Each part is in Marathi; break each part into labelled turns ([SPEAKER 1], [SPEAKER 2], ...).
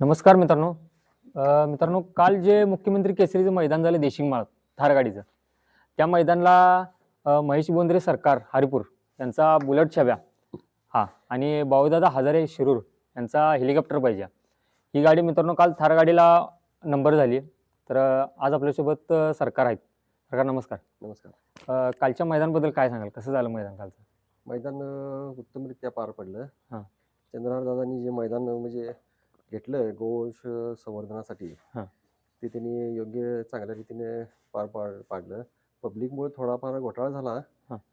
[SPEAKER 1] नमस्कार मित्रांनो. मित्रांनो काल जे मुख्यमंत्री केसरीचं मैदान झालं देशिंगमाळ थार गाडीचं त्या मैदानाला महेश बोंद्रे सरकार हरिपूर यांचा बुलेट छब्या हा आणि बाळूदादा हजारे शिरूर यांचा हेलिकॉप्टर पाहिजे. ही गाडी मित्रांनो काल थार गाडीला नंबर झाली. तर आज आपल्यासोबत सरकार आहेत. सरकार नमस्कार.
[SPEAKER 2] नमस्कार.
[SPEAKER 1] कालच्या मैदानाबद्दल काय सांगाल? कसं झालं मैदान कालचं?
[SPEAKER 2] मैदान उत्तमरित्या पार पडलं.
[SPEAKER 1] हां.
[SPEAKER 2] चंद्रहार दादांनी जे मैदान म्हणजे घेतलं गोवंश संवर्धनासाठी
[SPEAKER 1] हां.
[SPEAKER 2] ते त्यांनी योग्य चांगल्या रीतीने पार पाड पाडलं पब्लिकमुळे थोडाफार घोटाळा झाला.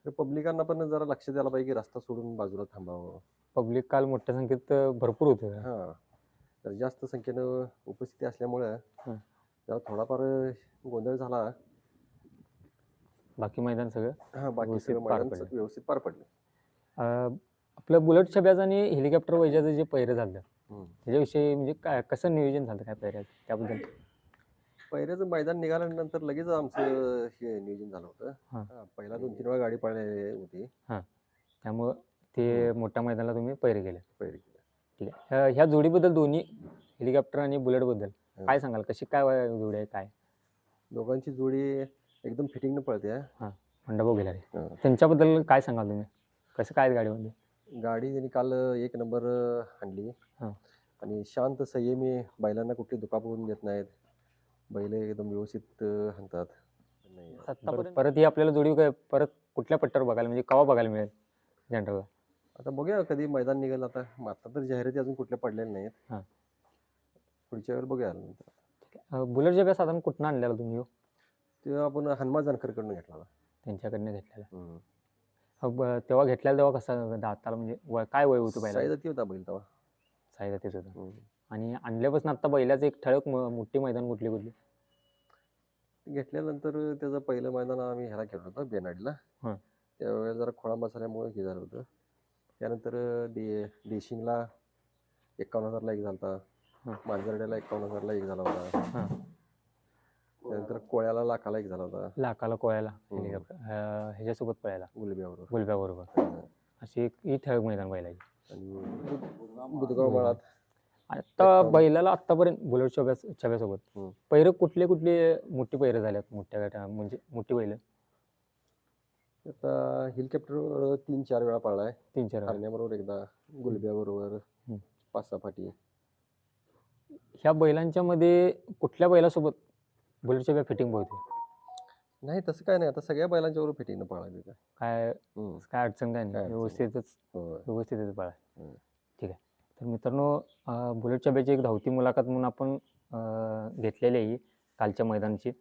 [SPEAKER 2] तर पब्लिकांना पण जरा लक्ष द्यायला पाहिजे की रस्ता सोडून बाजूला थांबावं
[SPEAKER 1] पब्लिक काल मोठ्या संख्येत भरपूर होते
[SPEAKER 2] हां तर जास्त संख्येनं उपस्थिती असल्यामुळं. जरा थोडाफार गोंधळ झाला
[SPEAKER 1] बाकी मैदान सगळं
[SPEAKER 2] हा बाकी सगळं
[SPEAKER 1] पार
[SPEAKER 2] मैदान. व्यवस्थित पार पडलं
[SPEAKER 1] आपलं बुलेट छब्याचं आणि हेलिकॉप्टर वैजाचं जे पैरं झालं. त्याच्याविषयी म्हणजे काय कसं नियोजन झालं काय पैऱ्याचं त्याबद्दल.
[SPEAKER 2] पहिल्याचं मैदान निघाल्यानंतर लगेच आमचं हे नियोजन झालं होतं. पहिला दोन तीन वेळा गाडी पळाली होती.
[SPEAKER 1] त्यामुळं ते मोठ्या मैदानाला तुम्ही पैरे गेले
[SPEAKER 2] पहिली
[SPEAKER 1] ठीक आहे. ह्या जोडीबद्दल दोन्ही हेलिकॉप्टर आणि बुलेटबद्दल. काय सांगाल? कशी काय जोडी आहे काय?
[SPEAKER 2] दोघांची जोडी एकदम फिटिंगनं पळते हा.
[SPEAKER 1] मंडपो गेला रे. त्यांच्याबद्दल काय सांगाल तुम्ही? कसं काय गाडीमध्ये?
[SPEAKER 2] गाडी त्यांनी काल एक नंबर आणली
[SPEAKER 1] हां.
[SPEAKER 2] आणि शांत संयमी बैलांना कुठली दुखापत होऊन देत नाहीत बैल एकदम व्यवस्थित अं, हाणतात नाही
[SPEAKER 1] परत परत ही आपल्याला जोडी काय परत कुठल्या पट्ट्यावर बघायला म्हणजे केव्हा बघायला मिळेल जनरल
[SPEAKER 2] आता बघूया कधी मैदान निघेल आता आता तर जाहिराती अजून कुठल्या पडलेल्या नाहीत
[SPEAKER 1] हां.
[SPEAKER 2] पुढच्या वेळेला बघूया नंतर
[SPEAKER 1] बुलेट छब्या साधारण कुठनं आणलेला तुम्ही ह्यो?
[SPEAKER 2] ते आपण हनुमान जानकरकडून घेतला होता.
[SPEAKER 1] त्यांच्याकडनं घेतलेला
[SPEAKER 2] हम्म.
[SPEAKER 1] ब- तेव्हा घेतलेला तेव्हा कसा दाताला म्हणजे वय- काय वय होतं पहिला
[SPEAKER 2] साईजाती होता बैल तेव्हा.
[SPEAKER 1] साईदा तेच होतं.
[SPEAKER 2] हम्म.
[SPEAKER 1] आणि आणल्यापासून आता बैलाचं एक ठळक म- मोठी मैदान कुठली कुठली?
[SPEAKER 2] घेतल्यानंतर त्याचं पहिलं मैदान आम्ही ह्याला खेळलो होतो बेनाडीला.
[SPEAKER 1] हं.
[SPEAKER 2] त्यावेळेला जरा खोळा बसल्यामुळे हे झालं होतं. त्यानंतर दे देशिंगला एकावन्न हजारला एक झाला
[SPEAKER 1] हं.
[SPEAKER 2] होता मांजरड्याला एकावन्न हजारला एक झाला होता.
[SPEAKER 1] हां.
[SPEAKER 2] कोळ्याला लाखाला एक झाला होता.
[SPEAKER 1] लाकाला कोळ्याला.
[SPEAKER 2] हम्म.
[SPEAKER 1] हेलिकॉप्टर अं, ह्याच्यासोबत पळायला.
[SPEAKER 2] गुलब्याबरोबर
[SPEAKER 1] गुलब्याबरोबर. अशी एक ही ठळक मैदान बैलाची.
[SPEAKER 2] आणि बुध- बुधगाव मळात
[SPEAKER 1] आता. बैलाला आतापर्यंत बुलेट छब्या छब्यासोबत
[SPEAKER 2] हम्म.
[SPEAKER 1] पैरं कुठले कुठले मोठी पैरं झाल्यात मोठ्या गटा म्हणजे मोठी बैल.
[SPEAKER 2] आता हेलिकॉप्टर तीन चार वेळा पळलाय.
[SPEAKER 1] तीन चार वेळा.
[SPEAKER 2] हरण्याबरोबर एकदा गुलब्याबरोबर. पाच सहा फाटी.
[SPEAKER 1] ह्या बैलांच्या मध्ये कुठल्या बैलासोबत बुलेट छब्या फिटिंग होते
[SPEAKER 2] नाही तसं काय नाही आता सगळ्या बैलांच्या बरोबर फिटिंगनं पळायला तिथं
[SPEAKER 1] काय
[SPEAKER 2] हम्म.
[SPEAKER 1] काय अडचण काय
[SPEAKER 2] काय
[SPEAKER 1] नाही
[SPEAKER 2] अडचण.
[SPEAKER 1] व्यवस्थितच
[SPEAKER 2] होय.
[SPEAKER 1] व्यवस्थितच पळा
[SPEAKER 2] हम्म.
[SPEAKER 1] ठीक आहे तर मित्रांनो अं, बुलेट छब्याची एक धावती मुलाखत म्हणून आपण अं, घेतलेली आहे ही कालच्या मैदानाची